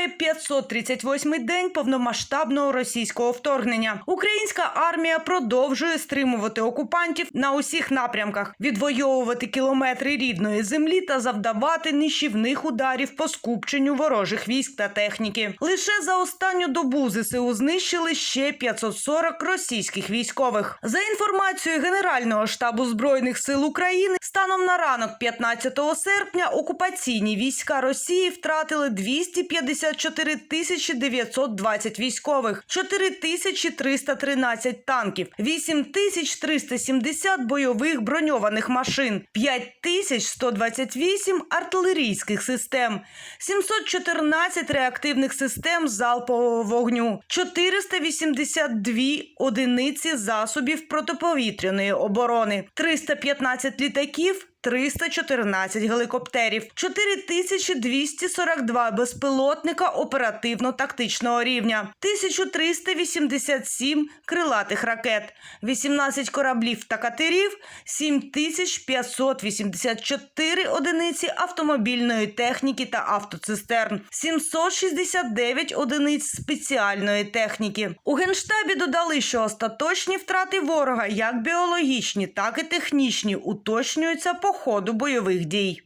Триває 538-й день повномасштабного російського вторгнення. Українська армія продовжує стримувати окупантів на усіх напрямках, відвоювати кілометри рідної землі та завдавати нищівних ударів по скупченню ворожих військ та техніки. Лише за останню добу ЗСУ знищили ще 540 російських військових. За інформацією Генерального штабу збройних сил України, станом на ранок 15 серпня окупаційні війська Росії втратили 254 тисячі 920 військових, 4 тисячі 313 танків, 8 тисяч 370 бойових броньованих машин, 5 тисяч 128 артилерійських систем, 714 реактивних систем залпового вогню, 482 одиниці засобів протиповітряної оборони, 315 літаків. 314 гелікоптерів, 4242 безпілотника оперативно-тактичного рівня, 1387 крилатих ракет, 18 кораблів та катерів, 7584 одиниці автомобільної техніки та автоцистерн, 769 одиниць спеціальної техніки. У генштабі додали, що остаточні втрати ворога, як біологічні, так і технічні, уточнюються ходу бойових дій.